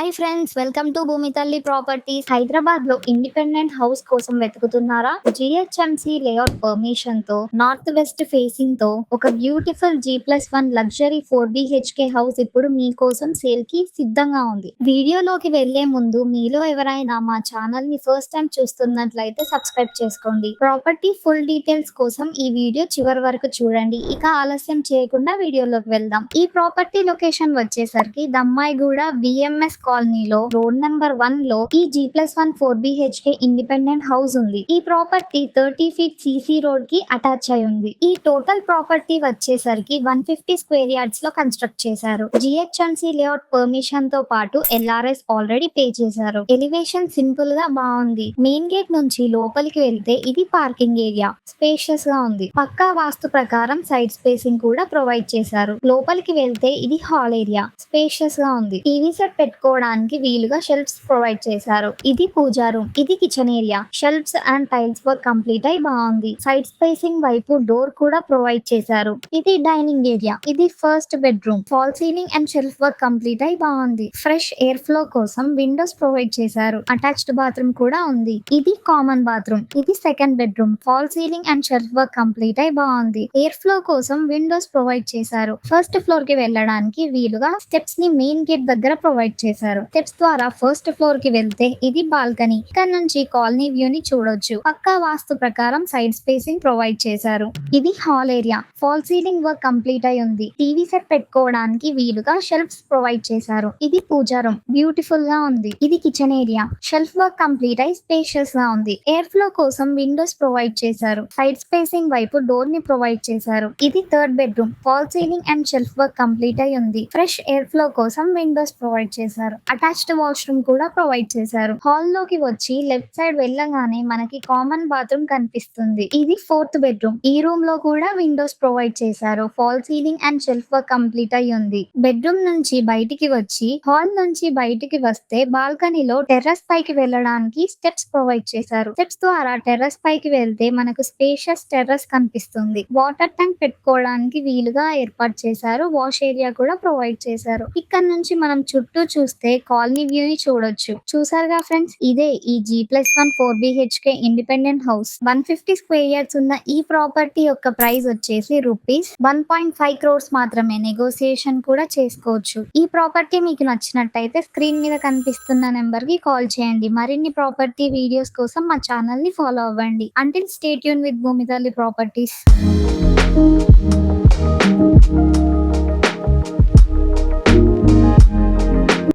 Hi friends welcome to భూమి తల్లి properties హైదరాబాద్లో ఇండిపెండెంట్ హౌస్ కోసం వెతుకుతున్నారా? జిహెచ్ఎంసి లేఅవుట్ పర్మిషన్తో నార్త్ వెస్ట్ ఫేసింగ్తో ఒక beautiful G plus one luxury four BHK house ఇప్పుడు మీకోసం సేల్కి సిద్ధంగా ఉంది. వీడియోలోకి వెళ్ళే ముందు మీలో ఎవరైనా మా ఛానల్ని ఫస్ట్ టైం చూస్తున్నట్లయితే సబ్స్క్రైబ్ చేసుకోండి. ప్రాపర్టీ ఫుల్ డీటెయిల్స్ కోసం ఈ వీడియో చివరి వరకు చూడండి. ఇక ఆలస్యం చేయకుండా వీడియోలోకి వెళ్దాం. ఈ ప్రాపర్టీ లొకేషన్ వచ్చేసరికి దమ్మాయిగూడ బిఎంఎస్ కాలనీలో రోడ్ నెంబర్ వన్లో ఈ G plus one four BHK independent house ఉంది. ఈ ప్రాపర్టీ థర్టీ ఫీట్ సిసి రోడ్కి అటాచ్ అయి ఉంది. ఈ టోటల్ ప్రాపర్టీ వచ్చేసరికి వన్ ఫిఫ్టీ స్క్వేర్ యార్డ్స్లో కన్స్ట్రక్ట్ చేశారు. జిహెచ్ఎంసి లేఅవుట్ పర్మిషన్తో పాటు ఎల్ఆర్ఎస్ ఆల్రెడీ పే చేశారు. ఎలివేషన్ సింపుల్గా బాగుంది. మెయిన్ గేట్ నుంచి లోపలికి వెళ్తే ఇది పార్కింగ్ ఏరియా. స్పేషియస్గా ఉంది. పక్కా వాస్తు ప్రకారం సైడ్ స్పేసింగ్ కూడా ప్రొవైడ్ చేశారు. లోపలికి వెళ్తే ఇది హాల్ ఏరియా. స్పేషియస్గా ఉంది. టీవీ సెట్ పెట్టుకోవడానికి వీలుగా షెల్ఫ్స్ ప్రొవైడ్ చేశారు. ఇది పూజా రూమ్ ఇది kitchen area. Shelves and tiles work complete అయి బాగుంది. సైడ్ స్పేసింగ్ వైపు డోర్ కూడా ప్రొవైడ్ చేశారు. ఇది డైనింగ్ ఏరియా ఇది first bedroom. False ceiling and shelf work complete అయి బాగుంది. ఫ్రెష్ ఎయిర్ ఫ్లో కోసం విండోస్ ప్రొవైడ్ చేశారు. అటాచ్డ్ బాత్రూమ్ కూడా ఉంది. ఇది కామన్ బాత్రూమ్ ఇది second bedroom. False ceiling and shelf work complete అయి బాగుంది. ఎయిర్ ఫ్లో కోసం విండోస్ ప్రొవైడ్ చేశారు. ఫస్ట్ ఫ్లోర్కి వెళ్ళడానికి వీలుగా స్టెప్స్ని మెయిన్ గేట్ దగ్గర ప్రొవైడ్ చేశారు. స్టెప్స్ ద్వారా ఫస్ట్ ఫ్లోర్కి వెళ్తే ఇది బాల్కనీ ఇక్కడ నుంచి కాలనీ వ్యూ ని చూడొచ్చు. పక్కా వాస్తు ప్రకారం సైడ్ స్పేసింగ్ ప్రొవైడ్ చేశారు. ఇది hall area false ceiling work complete అయి ఉంది. టీవీ సెట్ పెట్టుకోవడానికి వీలుగా షెల్ఫ్స్ ప్రొవైడ్ చేశారు. ఇది పూజా రూమ్ బ్యూటిఫుల్గా ఉంది. ఇది kitchen area shelf work complete అయి స్పేషియస్గా ఉంది. ఎయిర్ ఫ్లో కోసం విండోస్ ప్రొవైడ్ చేశారు. సైడ్ స్పేసింగ్ వైపు డోర్ని ప్రొవైడ్ చేశారు. ఇది third bedroom false ceiling and shelf work complete అయి ఉంది. ఫ్రెష్ ఎయిర్ ఫ్లో కోసం విండోస్ ప్రొవైడ్ చేశారు. అటాచ్డ్ వాష్రూమ్ కూడా ప్రొవైడ్ చేశారు. హాల్లోకి వచ్చి లెఫ్ట్ సైడ్ వెళ్ళగానే మనకి కామన్ బాత్రూమ్ కనిపిస్తుంది. ఇది ఫోర్త్ బెడ్రూమ్ ఈ రూమ్లో కూడా విండోస్ ప్రొవైడ్ చేశారు. False ceiling and shelf work complete అయి ఉంది. బెడ్రూమ్ నుంచి బయటికి వచ్చి హాల్ నుంచి బయటికి వస్తే బాల్కనీలో టెర్రస్ పైకి వెళ్ళడానికి స్టెప్స్ ప్రొవైడ్ చేశారు. స్టెప్స్ ద్వారా టెర్రస్ పైకి వెళ్తే మనకు స్పేషియస్ టెర్రస్ కనిపిస్తుంది. వాటర్ ట్యాంక్ పెట్టుకోవడానికి వీలుగా ఏర్పాటు చేశారు. వాష్ ఏరియా కూడా ప్రొవైడ్ చేశారు. ఇక్కడ నుంచి మనం చుట్టూ చూస్తే కాలనీ వ్యూ ని చూడొచ్చు. చూసారుగా ఫ్రెండ్స్? ఇదే ఈ G plus one four BHK independent house. One fifty square yards ఉన్న ఈ ప్రాపర్టీ యొక్క ప్రైస్ వచ్చేసి rupees one point five crores మాత్రమే నెగోసియేషన్ కూడా చేసుకోవచ్చు. ఈ ప్రాపర్టీ మీకు నచ్చినట్టయితే స్క్రీన్ మీద కనిపిస్తున్న నెంబర్కి కాల్ చేయండి. మరిన్ని ప్రాపర్టీ వీడియోస్ కోసం మా ఛానల్ని ఫాలో అవ్వండి. Until stay tune with Bhoomithalli properties